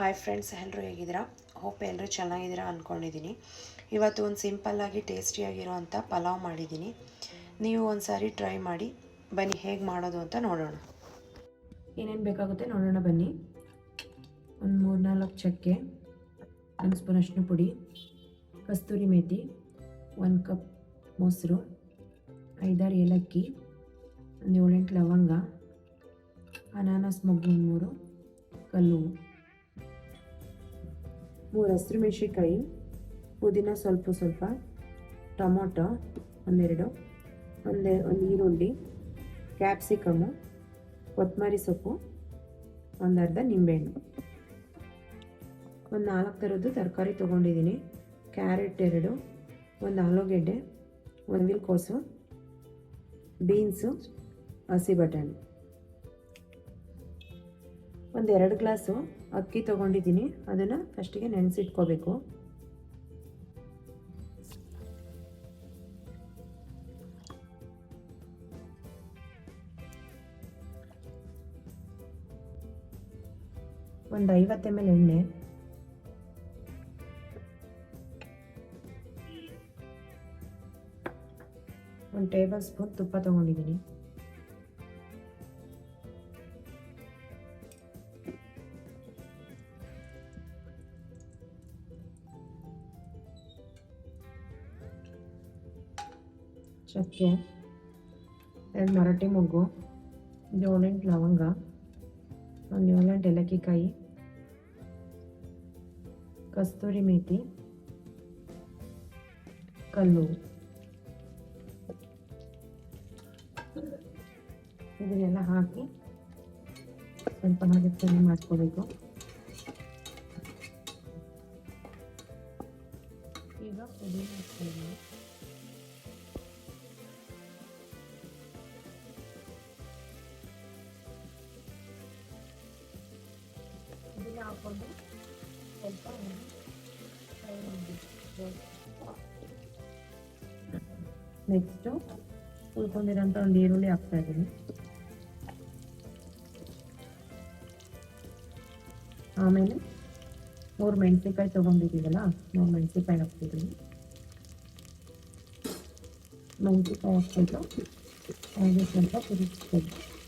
Hi friends ಎಲ್ಲರೂ ಹೇಗಿದ್ದೀರಾ? Hope ಎಲ್ಲರೂ ಚೆನ್ನಾಗಿದ್ದೀರಾ ಅಂದ್ಕೊಂಡಿದ್ದೀನಿ ಇವತ್ತು ಒಂದು ಸಿಂಪಲ್ಲಾಗಿ ಟೇಸ್ಟಿಯಾಗಿರೋವಂಥ ಪಲಾವ್ ಮಾಡಿದ್ದೀನಿ. ನೀವು ಒಂದು ಸಾರಿ ಟ್ರೈ ಮಾಡಿ, ಬನ್ನಿ ಹೇಗೆ ಮಾಡೋದು ಅಂತ ನೋಡೋಣ. ಏನೇನು ಬೇಕಾಗುತ್ತೆ ನೋಡೋಣ ಬನ್ನಿ. ಒಂದು ಮೂರು ನಾಲ್ಕು ಚಕ್ಕೆ, ಒಂದು ಸ್ಪೂನ್ ಅಷ್ಟು ಪುಡಿ, ಕಸ್ತೂರಿ ಮೇಥಿ ಒಂದು ಕಪ್ ಮೊಸರು, ಐದಾರು ಏಲಕ್ಕಿ, ಒಂದು ಏಳೆಂಟು ಲವಂಗ, ಅನಾನಸ್ ಮೊಗ್ಗು ಮೂರು, ಕಲ್ಲು. ಮೂರು ಹಸಿರು ಮೆಣಸಿನ್ಕಾಯಿ ಪುದೀನ ಸ್ವಲ್ಪ ಸ್ವಲ್ಪ, ಟೊಮೊಟೊ ಒಂದೆರಡು, ಒಂದೇ ಒಂದು ಈರುಳ್ಳಿ ಕ್ಯಾಪ್ಸಿಕಮ್ಮು ಕೊತ್ತಂಬರಿ ಸೊಪ್ಪು, ಒಂದು ಅರ್ಧ ನಿಂಬೆಹಣ್ಣು. ಒಂದು ನಾಲ್ಕು ಥರದ್ದು ತರಕಾರಿ ತೊಗೊಂಡಿದ್ದೀನಿ. ಕ್ಯಾರೆಟ್ ಎರಡು, ಒಂದು ಆಲೂಗೆಡ್ಡೆ, ಒಂದು ಕೋಸು, ಬೀನ್ಸು, ಹಸಿ ಬಟಾಣಿ. ಒಂದು ಎರಡು ಗ್ಲಾಸು ಅಕ್ಕಿ ತೊಗೊಂಡಿದ್ದೀನಿ. ಅದನ್ನು ಫಸ್ಟಿಗೆ ನೆನೆಸಿಟ್ಕೋಬೇಕು. ಒಂದು ಐವತ್ತು ಎಂ ಎಲ್ ಎಣ್ಣೆ. ಒಂದು ಟೇಬಲ್ ಸ್ಪೂನ್ ತುಪ್ಪ ತೊಗೊಂಡಿದ್ದೀನಿ. ಚಕ್ಕೆ, ಎರಡು ಮರಾಠಿ ಮೊಗ್ಗು ಏಳೆಂಟು ಲವಂಗ, ಒಂದು ಏಳೆಂಟು ಏಲಕ್ಕಿಕಾಯಿ, ಕಸ್ತೂರಿ ಮೇಥಿ ಕಲ್ಲು. ಇದನ್ನೆಲ್ಲ ಹಾಕಿ ಸ್ವಲ್ಪ ಹಾಗೆ ಫ್ರೈ ಮಾಡ್ಕೋಬೇಕು. ಈಗ ಪುಡಿ ಹಾಕ್ತಿದ್ದೀನಿ ಹಾಕೊಂಡು ಸ್ವಲ್ಪ ನೆಕ್ಸ್ಟು ಉಳ್ಕೊಂಡಿರೋಂಥ ಒಂದು ಈರುಳ್ಳಿ ಹಾಕ್ತಾ ಇದ್ದೀನಿ. ಆಮೇಲೆ ಮೂರು ಮೆಣಸಿನ್ಕಾಯಿ ತೊಗೊಂಡಿದ್ದೀವಲ್ಲ, ಮೂರು ಮೆಣಸಿನ್ಕಾಯಿ ಹಾಕ್ತಿದ್ದೀನಿ. ಮೆಣಸಿನ್ಕಾಯಿ ಹಾಕ್ಬಿಟ್ಟು ಹಾಗೆ ಸ್ವಲ್ಪ ಕುದಿಸ್ಬೇಕು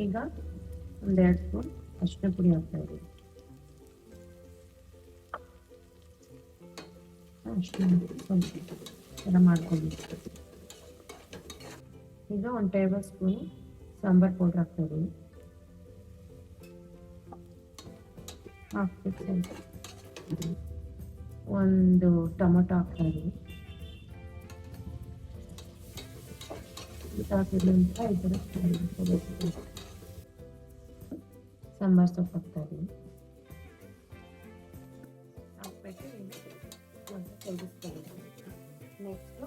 ಈಗ ಒಂದೆರಡು ಸ್ಪೂನ್ ಅರಿಶಿನ ಪುಡಿ ಹಾಕ್ತಾ ಇದ್ದೀನಿ. ಅರಿಶಿನ ಥರ ಈಗ ಒಂದು ಟೇಬಲ್ ಸ್ಪೂನ್ ಸಾಂಬಾರ್ ಪೌಡರ್ ಹಾಕ್ತಾ ಇದ್ದೀವಿ ಹಾಕ್ಬಿಟ್ಟು ಒಂದು ಟೊಮೊಟೊ ಹಾಕ್ತಾ ಇದ್ದೀನಿ. ಹಾಕಿದ ನಂತರ ಇದರ ಸಾಂಬಾರ್ ಸೊಪ್ಪು ಹಾಕ್ತಾ ಇದ್ದೀನಿ ಹಾಕ್ಬಿಟ್ಟು ತೆಗಿಸ್ತೀನಿ ನೆಕ್ಸ್ಟು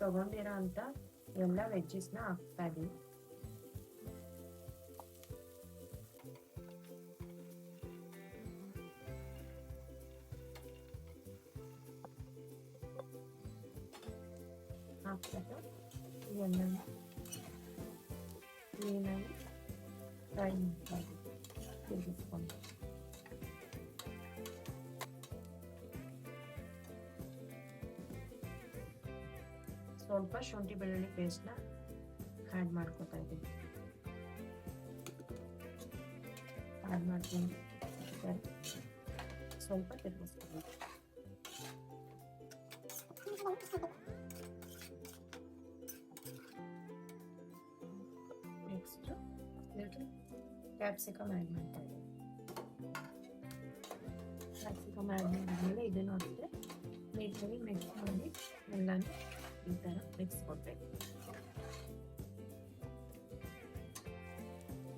ತಗೊಂಡಿರೋ ಅಂಥ ಎಲ್ಲ ವೆಜ್ಜಸ್ನ ಹಾಕ್ತಾ ಇದ್ದೀನಿ ಹಾಕ್ಬಿಟ್ಟು ಎಲ್ಲ ಕ್ಲೀನಾಗಿ ಫ್ರೈ ಮಾಡ್ಕೊಂಡು ತಿರುಗಿಸ್ಕೊಂಡು ಸ್ವಲ್ಪ ಶುಂಠಿ ಬೆಳ್ಳುಳ್ಳಿ ಪೇಸ್ಟ್ನ ಆ್ಯಡ್ ಮಾಡ್ಕೊತಾ ಇದ್ದೀನಿ ಆ್ಯಡ್ ಮಾಡ್ಕೊಂಡು ಸ್ವಲ್ಪ ತಿರುಗಿಸ್ಕೊಬೇಕು ನೆಕ್ಸ್ಟು ಲಿಟಲ್ ಕ್ಯಾಪ್ಸಿಕಮ್ ಆ್ಯಡ್ ಮಾಡ್ತಾ ಇದ್ದೀನಿ ಕ್ಯಾಪ್ಸಿಕಮ್ ಆ್ಯಡ್ ಮಾಡಿದ್ಮೇಲೆ ಇದನ್ನು ಅಷ್ಟೇ ನೀಟಾಗಿ ಮಿಕ್ಸ್ ಮಾಡಿ, ಎಲ್ಲನೂ ಈ ಥರ ಮಿಕ್ಸ್ ಕೊಡಬೇಕು.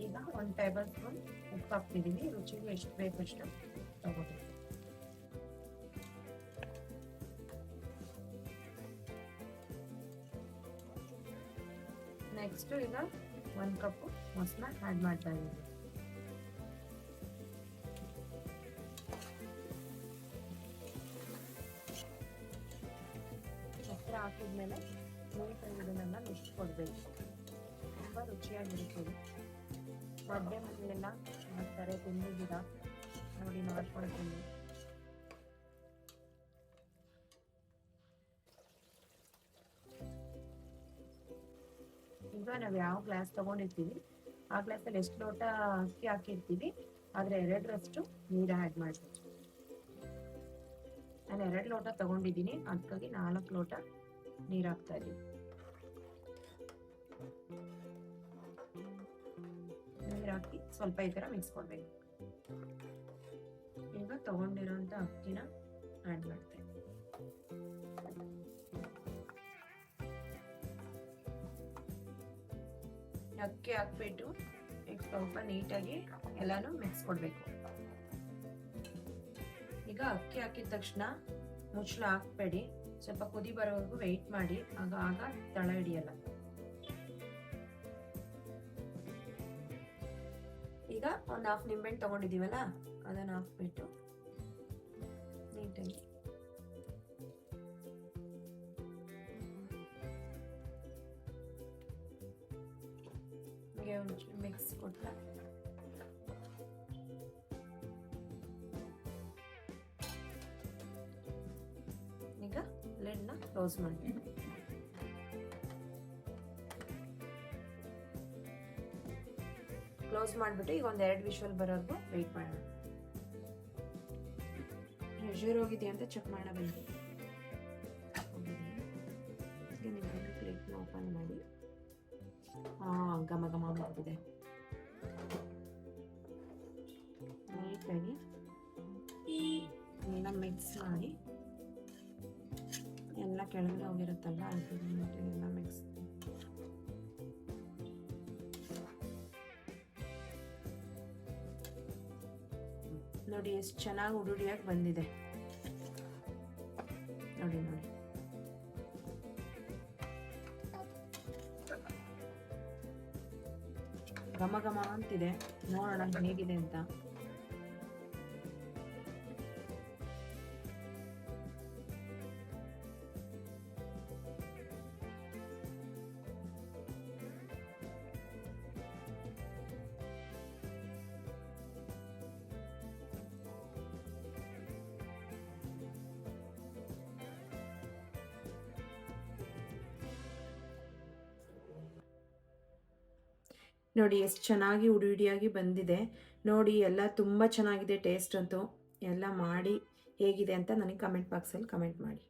ಈಗ ಒಂದು ಟೇಬಲ್ ಸ್ಪೂನ್ ಉಪ್ಪು ಹಾಕ್ತಿದ್ದೀನಿ ರುಚಿಗೆ ಎಷ್ಟು ಬೇಕು ಅಷ್ಟು ತಗೋಬೇಕು ನೆಕ್ಸ್ಟು ಈಗ ಒಂದು ಕಪ್ಪು ಮೊಸರನ್ನ ಆ್ಯಡ್ ಮಾಡ್ತಾ ಇದ್ದೀನಿ ಮೊಸರು ಹಾಕಿದ್ಮೇಲೆ ನೀಟಾಗಿ ಇದನ್ನೆಲ್ಲ ಮಿಕ್ಸ್ ಕೊಡಬೇಕು. ತುಂಬ ರುಚಿಯಾಗಿರುತ್ತದೆ. ಮಧ್ಯೆ ಮನೆಯೆಲ್ಲ ಮಾಡ್ತಾರೆ ತಿಂದಿದ್ದೀರಾ ನೋಡಿ ಮಾಡ್ಕೊಳ್ತೀನಿ. ನಾವು ಯಾವ ಗ್ಲಾಸ್ ತಗೊಂಡಿರ್ತೀವಿ. ಆ ಗ್ಲಾಸಲ್ಲಿ ಎಷ್ಟು ಲೋಟ ಅಕ್ಕಿ ಹಾಕಿರ್ತೀವಿ, ಆದರೆ ಎರಡರಷ್ಟು ನೀರು ಆ್ಯಡ್ ಮಾಡ್ತೀವಿ. ನಾನು ಎರಡು ಲೋಟ ತಗೊಂಡಿದ್ದೀನಿ ಅದಕ್ಕಾಗಿ ನಾಲ್ಕು ಲೋಟ ನೀರು ಹಾಕ್ತಾ ಇದ್ದೀನಿ. ನೀರು ಹಾಕಿ ಸ್ವಲ್ಪ ಈ ಥರ ಮಿಕ್ಸ್ ಕೊಡ್ಬೇಕು ಈಗ ತಗೊಂಡಿರೋಂಥ ಅಕ್ಕಿನ ಆ್ಯಡ್ ಮಾಡ್ತೇವೆ ಅಕ್ಕಿ ಹಾಕ್ಬಿಟ್ಟು ಈಗ ಸ್ವಲ್ಪ ನೀಟಾಗಿ ಎಲ್ಲಾನು ಮಿಕ್ಸ್ ಕೊಡಬೇಕು. ಈಗ ಅಕ್ಕಿ ಹಾಕಿದ ತಕ್ಷಣ ಮುಚ್ಚಳ ಹಾಕ್ಬೇಡಿ. ಸ್ವಲ್ಪ ಕುದಿ ಬರೋವರೆಗೂ ವೆಯ್ಟ್ ಮಾಡಿ. ಆಗ ಆಗ ತಳ ಹಿಡಿಯಲ್ಲ. ಈಗ ಒಂದು ಹಾಫ್ ನಿಂಬೆಹಣ್ಣು ತಗೊಂಡಿದ್ದೀವಲ್ಲ, ಅದನ್ನ ಹಾಕ್ಬಿಟ್ಟು ನೀಟಾಗಿ ಕೊಟ್ಟ ಈಗ ಲೆಡ್ನ ಕ್ಲೋಸ್ ಮಾಡಿ. ಕ್ಲೋಸ್ ಮಾಡಿಬಿಟ್ಟು ಈಗ ಒಂದು ಎರಡು ವಿಶ್ವಲ್ ಬರೋರ್ಗು ವೆಯ್ಟ್ ಮಾಡೋಣ. ಪ್ರೆಷರ್ ಹೋಗಿದೆಯಾ ಅಂತ ಚೆಕ್ ನಿಮ್ಮ ಪ್ಲೇಟ್ನ ಓಪನ್ ಮಾಡಿ. ಹಾಂ ಘಮ ಘಮ ಮಾಡ್ತಿದೆ. ಮಿಕ್ಸ್ ಎಲ್ಲ ಕೆಳಗಡೆ ಹೋಗಿರುತ್ತಲ್ಲ ಅದು ನೀಟಾಗಿ ಎಲ್ಲ ಮಿಕ್ಸ್ ನೋಡಿ, ಎಷ್ಟು ಚೆನ್ನಾಗಿ ಉಡುಡಿಯಾಗಿ ಬಂದಿದೆ. ನೋಡಿ ನೋಡಿ. ಘಮ ಘಮ ಅಂತಿದೆ. ನೋಡೋಣ, ಹೇಗಿದೆ ಅಂತ. ನೋಡಿ ಎಷ್ಟು ಚೆನ್ನಾಗಿ ಉಡಿ ಉಡಿಯಾಗಿ ಬಂದಿದೆ. ನೋಡಿ ಎಲ್ಲ ತುಂಬ ಚೆನ್ನಾಗಿದೆ ಟೇಸ್ಟ್ ಅಂತೂ. ಎಲ್ಲ ಮಾಡಿ ಹೇಗಿದೆ ಅಂತ ನನಗೆ ಕಮೆಂಟ್ ಬಾಕ್ಸಲ್ಲಿ ಕಮೆಂಟ್ ಮಾಡಿ.